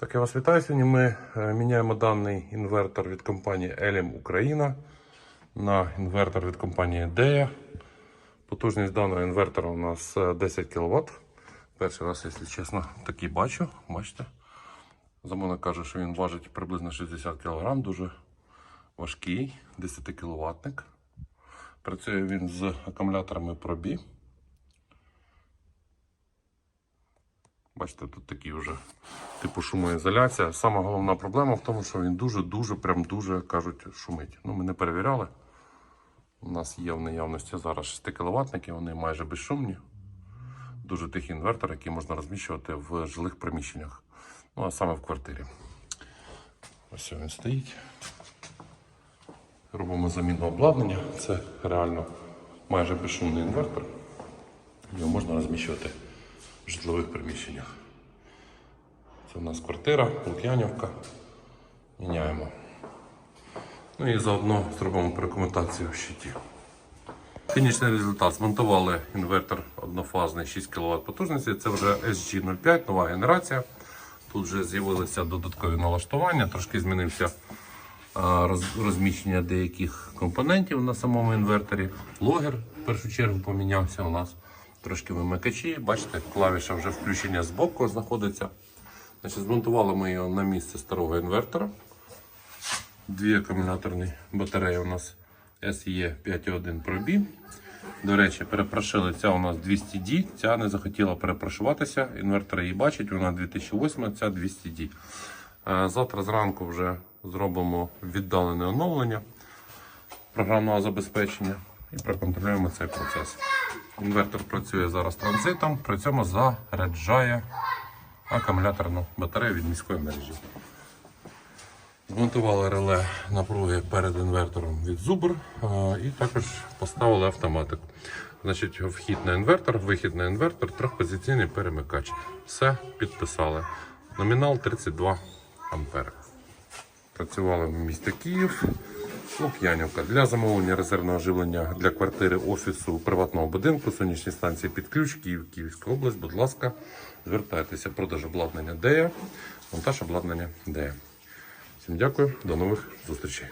Так, я вас вітаю. Сьогодні ми е, міняємо даний інвертор від компанії Elim Україна на інвертор від компанії DEA. Потужність даного інвертора у нас е, 10 кВт. Перший раз, якщо чесно, такий бачу. Бачите? Замовник каже, що він важить приблизно 60 кг, дуже важкий, 10 кВт. Працює він з акумуляторами ProBi. Бачите, тут такі вже типу шумоізоляція. Сама головна проблема в тому, що він дуже-дуже, прям дуже кажуть, шумить. Ну, ми не перевіряли. У нас є в наявності зараз 6 кВт, вони майже безшумні. Дуже тихий інвертор, який можна розміщувати в жилих приміщеннях. Ну, а саме в квартирі. Ось він стоїть. Робимо заміну обладнання. Це реально майже безшумний інвертор. Його можна розміщувати в житлових приміщеннях. Це у нас квартира, Лук'янівка. Міняємо. Ну і заодно зробимо перекоментацію в щиті. Фінішний результат. Змонтували інвертор однофазний 6 кВт потужності. Це вже SG05, нова генерація. Тут вже з'явилися додаткові налаштування, трошки змінився розміщення деяких компонентів на самому інверторі. Логер в першу чергу помінявся у нас. Трошки вимикачі. Бачите, клавіша вже включення з боку знаходиться. Значить, змонтували ми його на місце старого інвертора. Дві акумуляторні батареї у нас SE 5.1 ProBi. До речі, перепрошили ця у нас 200D, ця не захотіла перепрошуватися. Інвертор її бачить, вона 2008, ця 200D. Е, Завтра зранку вже зробимо віддалене оновлення програмного забезпечення і проконтролюємо цей процес. Інвертор працює зараз транзитом, при цьому заряджає акумуляторну батарею від міської мережі. Змонтували реле напруги перед інвертором від Zubr і також поставили автоматик. Значить, вхід на інвертор, вихід на інвертор, трьохпозиційний перемикач. Все підписали. Номінал 32 ампери. Працювали в місті Київ, Лук'янівка. Для замовлення резервного живлення для квартири, офісу, приватного будинку, сонячні станції під ключ, Київ, Київська область. Будь ласка, звертайтеся. Продаж обладнання ДЕЯ, монтаж обладнання ДЕЯ. Всім дякую, до нових зустрічей.